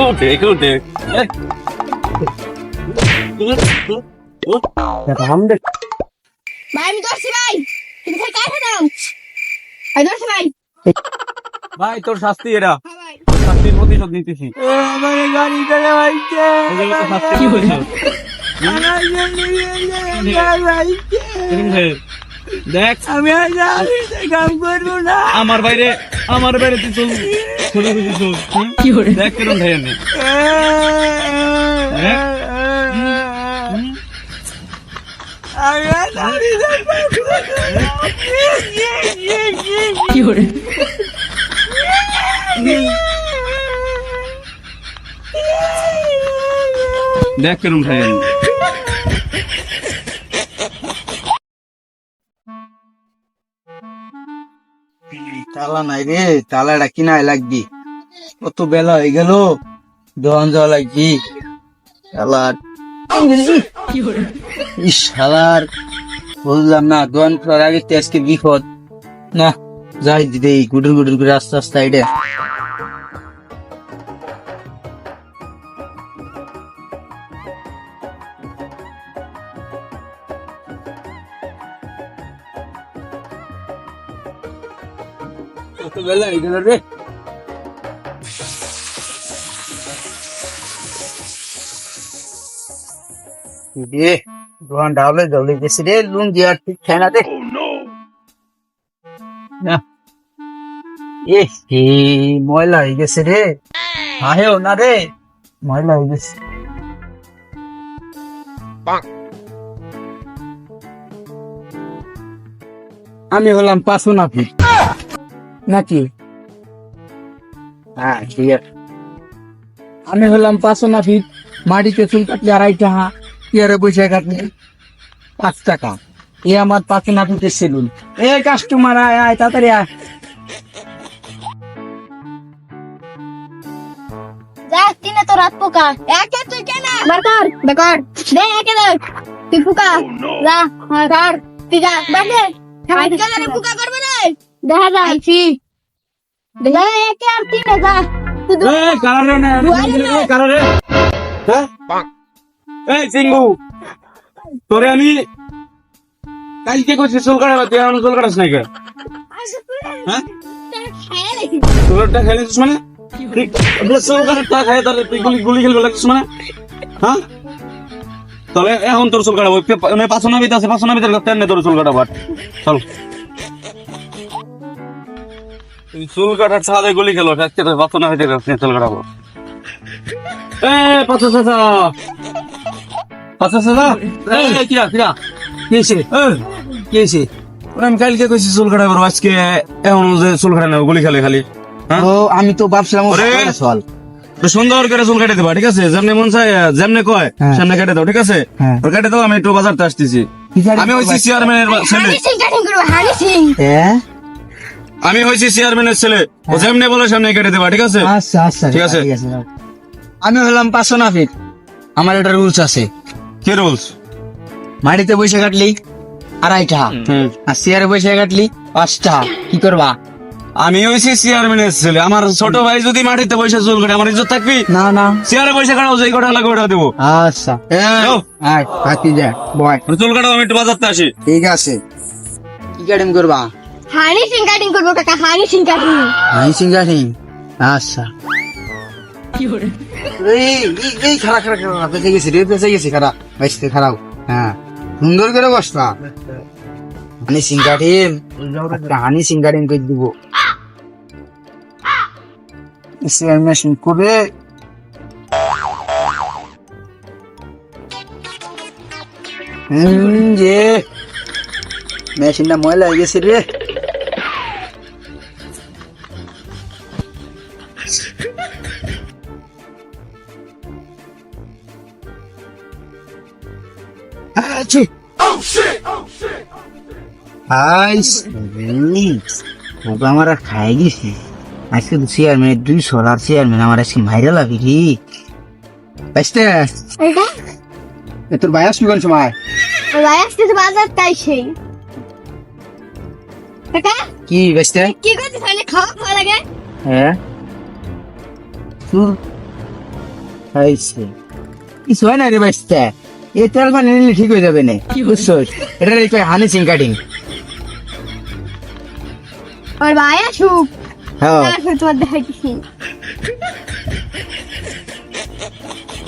উঠে উঠে আমাদের ভাই আমি ভাই তুমি দাও ধরছি ভাই তোর শাস্তি এরা শাস্তির প্রতিশোধ নিতেছি আমার গাড়ি শাস্তি কি বলে? দেখ আমি আমি কাম করব না আমার বাইরে আমার তুই চল ছোট কিছু চল কি করে? দেখ কেরম ভাই আমি কি করে? দেখ কেরম ভাই আমি তালা নাই রে, তালাটা কিনাই লাগবি। কত বেলা হয়ে গেল, দোকান যাওয়া লাগবি। তালার ইস বুঝলাম না, দোকান করার আগে তেজকে বিপদ। না, যাই দিদি গুডুর গুডুর করে আস্তে আস্তে আইডে। বেলা হয়ে গেল রে। রে দোয়ান ডাবলে জলে গেছে রে লুঙ্গি আর ঠিক খায় না রে। না। এ হে ময়লা হয়ে গেছে রে। আহেও না রে ময়লা হয়ে গেছে। আমি হলাম পাঁচশো নাকি নাকি? হ্যাঁ ঠিক আছে আমি হলাম পাঁচশো নাফিট মাটিতে চুল কাটলে আড়াই টাকা চেয়ারে বসে কাটলে পাঁচ টাকা। এ আমার পাঁচশো নাফিটের সেলুন। এ কাস্টমার আয় আয় তাড়াতাড়ি আয়। যা তিনে তো রাত পোকা। একে তুই কেন? বেকার। দে একে দে তুই পোকা। যা হ্যাঁ কর তুই যা পোকা করবে দেখা যাচ্ছি দেখা একে আর তিনে যা এই কারারে না এই কারারে হ্যাঁ? এই সিংহু তোরে আমি কালকে কইছি চুল কাটাবা তুই এখন চুল কাটাস নাই কে হ্যাঁ? খেয়ে খেলেছিস মানে? চুল কাটাটা খাই তাহলে তুই গুলি গুলি খেলবে লাগছিস মানে? হ্যাঁ? তাহলে এখন তোর চুল কাটাবো। মানে পাঁচশো নাবিত আছে পাঁচশো নাবিতের কাছে তোর চুল কাটাবো। চল। চুল কাটার ছাদে গুলি খেলো আজকে পাঁচশো নাবিতের কাছে চুল কাটাবো। এ পাঁচশো চাচা! পাঁচশো চাচা! এই কিরা কিরা কি হয়েছে এই কি হয়েছে ওরে আমি কালকে কইছি চুল কাটাবো আজকে এখন যে চুল কাটানো গুলি খেলে খালি। হ্যাঁ? ও আমি তো ভাবছিলাম সুন্দর করে চুল কেটে দেবা ঠিক আছে? যেমনি মন চায় যেমনি কয় হ্যাঁ। সামনে কেটে দাও ঠিক আছে? হ্যাঁ। ওর কেটে দাও আমি একটু বাজারতে আসতেছি। আমি হয়েছি চেয়ারম্যানের ছেলে আমি হয়েছি চেয়ারম্যানের ছেলে। ও যেমনি বলে সামনে কেটে দেবা ঠিক আছে? আচ্ছা আচ্ছা ঠিক আছে। আমি হলাম পাঁচশো নাফিট আমার একটা রুলস আছে। কি রুলস মাটিতে বসে কাটলি আড়াইটা। আর চেয়ারে বসে কাটলি পাঁচটা। কি করবা? আমি হয়েছি চেয়ারম্যানের ছেলে। আমার ছোট ভাই যদি মাটিতে বসে চুল কাটে আমার ইজ্জত থাকবি? না না। চেয়ারে বসে কাটাও যেই কটা লাগবে ওটা দেবো। আচ্ছা। যা চুল কাটাও আমি একটু বাজারতে আসি। ঠিক আছে। কি কাটিং করবা? হানি সিং কাটিং করব কাকা Honey Singh cutting hi Singh cutting আচ্ছা হ্যাঁ। সুন্দর করে বসবা হানি সিং কাটিং হানি সিং কাটিং করে দিব। মেশিন করে। হুম, যে মেশিনটা ময়লা হয়ে গেছে রে। আইস ওকে আমার খাই গেছি আজকে তো চেয়ারম্যান দুই সোলার চেয়ারম্যান আমার আজকে ভাইরাল আবি রে বাইসতে তোর ভাই আসবি কোন সময় ভাই আসতেছে বাজার তাই সেই কি বাইসতে কি করছিস মানে খাওয়া খাওয়া লাগে হ্যাঁ তোর হয়েছে কিছু হয় না রে বাচ্চা এই তেল নিলে ঠিক হয়ে যাবে না বুঝছ এটা হানি সিং কাটিং ওর ভাই আসুক হ্যাঁ তোমার দেখাইতেছি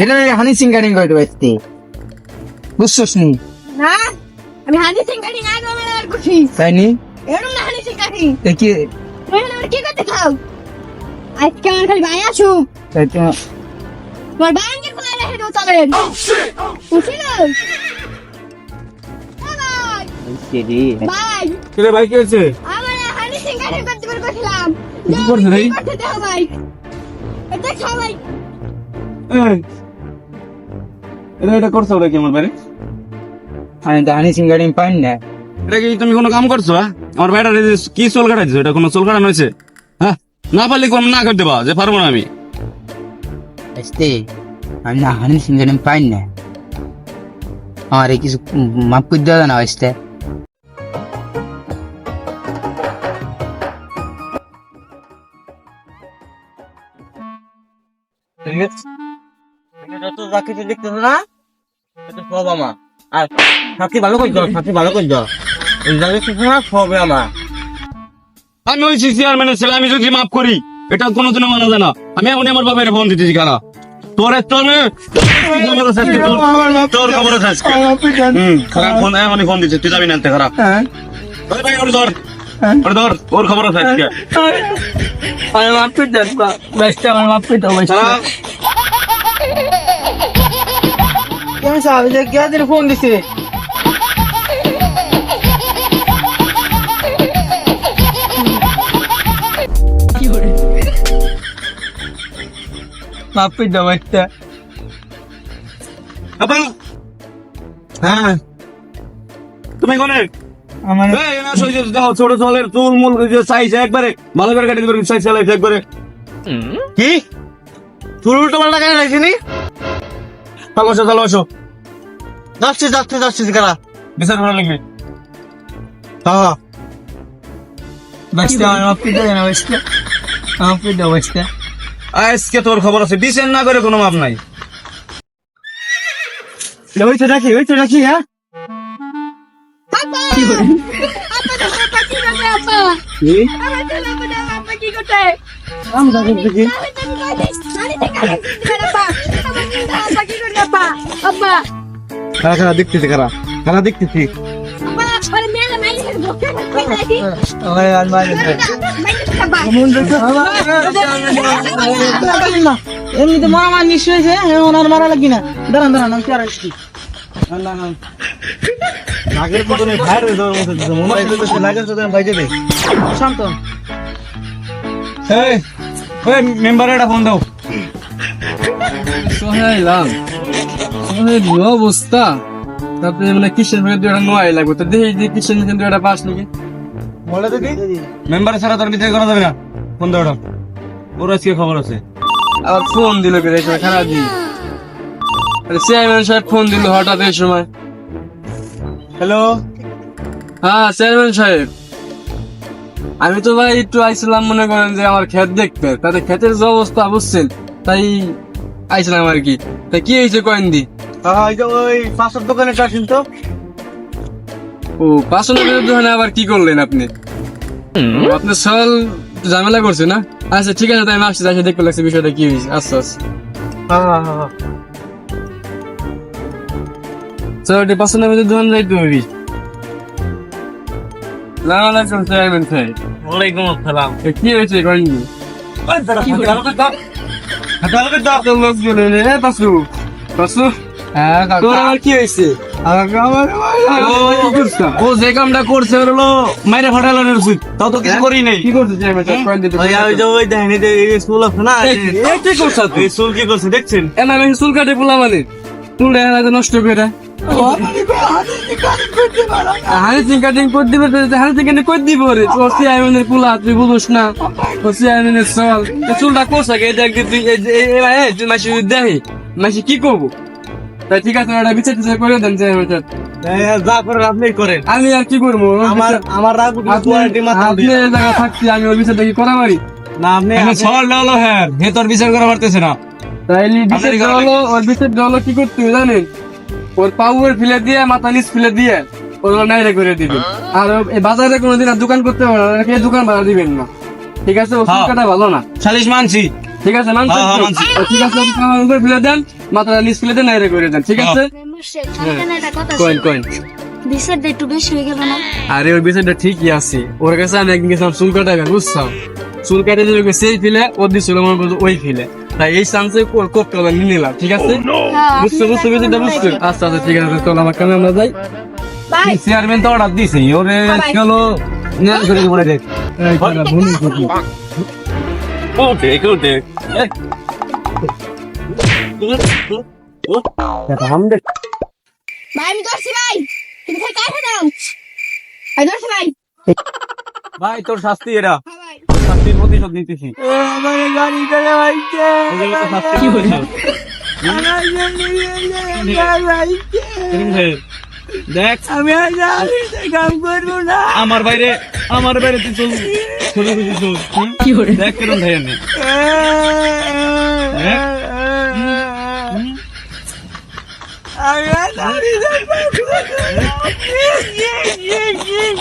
এটা রে হানি সিং কাটিং করে বাচ্চা বুঝছোস নি না আমি হানি সিং কাটি না তোমার আর খুশি তাই নি এরকম না হানি সিং কাটি দেখি তুমি আমার কি করতে খাও আজকে আমার খালি ভাই আসুক তাই তো তোমার ভাই আঙ্গের কোথায় রেখে দেবো চলেন বুঝছিল ভাই কিরে ভাই কি হয়েছে করছিলাম কি করছে ভাই এটা এটা এটা করছ কি আমার বাড়ি? আমি তো হানি সিং পাই না। এটা কি তুমি কোনো কাম করছ হ্যাঁ? আমার যে কি চুল কাটাইছো এটা কোনো চুল কাটানো হয়েছে? হ্যাঁ? না পারলে কম না করে দেবা যে পারব না আমি। আসতে আমি না হানি সিং কাটিং পাই না। আমার কিছু মাফ করে দেওয়া না আসতে। না? সব আমার। আর সাথী ভালো করে দাও সাথী ভালো করে দাও এই জায়গায় কিছু না সবে আমার। আমি ওই চেয়ারম্যানের ছেলে আমি যদি মাফ করি এটা কোনোদিনও মানা যায় না। আমি এমনি আমার বাবার ফোন দিতেছি কারা তোরে তোরে খবর আছে আজকে, তোর- খবর আছে খারাপ ফোন ফোন দিচ্ছে তুই যাবি না খারাপ হ্যাঁ ভাই ওরে ধর। ওরে ধর ওর খবর আছে আজকে। আমি মাফ করে বেস্ট আমার মাফ করে দাও কেমন সাহেব যে কে দিন ফোন দিছে? করে দাও আপা! হ্যাঁ। তুমি কোনে? আমার এই না সই যে দেখো ছোট চলের চুল মুল যে সাইজ একবারে ভালো করে কেটে দিবেন সাইজ চালাই একবারে। কি? চুল উল্টো পাল্টা কেন রাখিনি ভালোবাসো ভালোবাসো যাচ্ছে যাচ্ছে যাচ্ছে কারা বিচার করা লাগবে হ্যাঁ আজকে তোর খবর আছে বিচার না করে কোনো মাপ নাই ওই তো রাখি ওই তো রাখি হ্যাঁ কি কারা কারা দেখতেছি কারা কারা দেখতেছি। এমনিতে হয়েছে ওনার মারা লাগি না। দাঁড়ান দাঁড়ান আমি আর আসছি। নাগের মতন মতো মনে হয় নাগের মতন শান্ত। এই মেম্বারে একটা ফোন দাও। সোহেলাম সোহেল কি অবস্থা। তারপরে মানে একটা নোয়াই লাগবে? তো দেখি যে মধ্যে একটা পাস নাকি? বলে দেখি মেম্বার ছাড়া তোর বিচার করা যাবে না। ফোন দাও ওর আজকে খবর আছে। আবার ফোন দিল কে খারাপ দিন। চেয়ারম্যান সাহেব ফোন দিল হঠাৎ এই সময়। হ্যালো হ্যাঁ চেয়ারম্যান সাহেব। আমি তো ভাই একটু আইছিলাম মনে করেন যে আমার ক্ষেত দেখতে। তাতে ক্ষেতের যে অবস্থা বুঝছেন? তাই আইছিলাম আর কি তা কি হয়েছে কয়েন দি? ওই পাশের দোকানে আসেন তো ও দোকানে আবার কি করলেন আপনি? আপনার সল ঝামেলা করছে না? আচ্ছা ঠিক আছে তাই আমি আসছি আসে দেখতে লাগছে বিষয়টা কি হয়েছে। আচ্ছা আচ্ছা। হ্যাঁ হ্যাঁ হ্যাঁ স্যার ওটি পাঁচশো নব্বই দোকান যাইতে হবে চেয়ারম্যান সাহেব। ওয়ালাইকুম আসসালাম। কি হয়েছে কয়েন দি? হ্যাঁ ও যে কামটা করছে হলো মাইরে ফাটালো উচিত তাও তো কিছু করি নাই কি করছে ওই দেখেন আছে না কি করছ স্কুল কি করছে দেখছেন এ না আমি চুল কাটে পোলা মানে চুল দেখা নষ্ট করে হানি সিং করে দিবে হানি সিং করে দিব রে। তো চেয়ারম্যানের পোলা তুই বুঝোস না। তো চেয়ারম্যানের চল। চুলটা কোসা গে দেখ তুই এই যে- এই এই এই তুই মাসি দেখি মাসি কি করব? তাই ঠিক আছে ওটা বিচার টিচার করে দেন চেয়ারম্যান যা করেন আপনি করেন। আমি আর কি করব? আমার আমার রাগ আপনি কোয়ালিটি মাথা আপনি এই জায়গা থাকছি আমি ওর বিচারটা কি করা পারি না আপনি সর লালো হ্যাঁ বিচার করা পারতেছে না। তাইলে বিশেষ হলো ওর বিশেষ হলো কি করতে জানেন? ওর পাউয়ের ফিলে দিয়ে মাথা নিচ ফিলে দিয়ে ওর নাইরে করে দিবে। আর বাজারে কোনোদিন আর দোকান করতে পারবে না ওকে দোকান ভাড়া দিবেন না। ঠিক আছে? ও হ্যাঁ। কাটা ভালো না। সালিশ মানছি। ঠিক আছে? মানছেন হ্যাঁ, হ্যাঁ? মানছি। ঠিক আছে উপর দেন মাথা নিচ ফিলে দেন নাইরে করে দেন। ঠিক। আছে? কয়েন কয়েন বিষয়টা একটু বেশি হয়ে গেল না? আরে ওর বিষয়টা ঠিকই আছে। ওর কাছে আমি একদিন গেছিলাম চুল কাটাবেন বুঝছ? চুল কাটে যে সেই ফিলে ওর দিছিল মনে করছ ওই ফিলে। তাই এই চান্সে করতে হবে নিলাম ঠিক আছে? হ্যাঁ, বুঝছ বুঝছ বিষয়টা বুঝছ আচ্ছা আচ্ছা ঠিক আছে চলো আমার কামে আমরা যাই। চেয়ারম্যান তো অর্ডার দিছে ওরে চলো ভাই আমি ধরছি ভাই তুমি খাই কাটে দাও ভাই ধরছি ভাই ভাই তোর শাস্তি এরা। হ্যাঁ শাস্তির প্রতিশোধ নিতেছি। আমাকে গাড়ি চলে বাইছে এগুলো তো হয়েছে দেখ আমি কাম করব না আমার বাইরে আমার বাইরে তুই চল চল কি করে দেখ কেরম ভাই আমি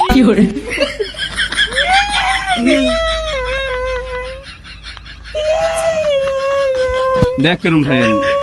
কি করে ब्याकूम से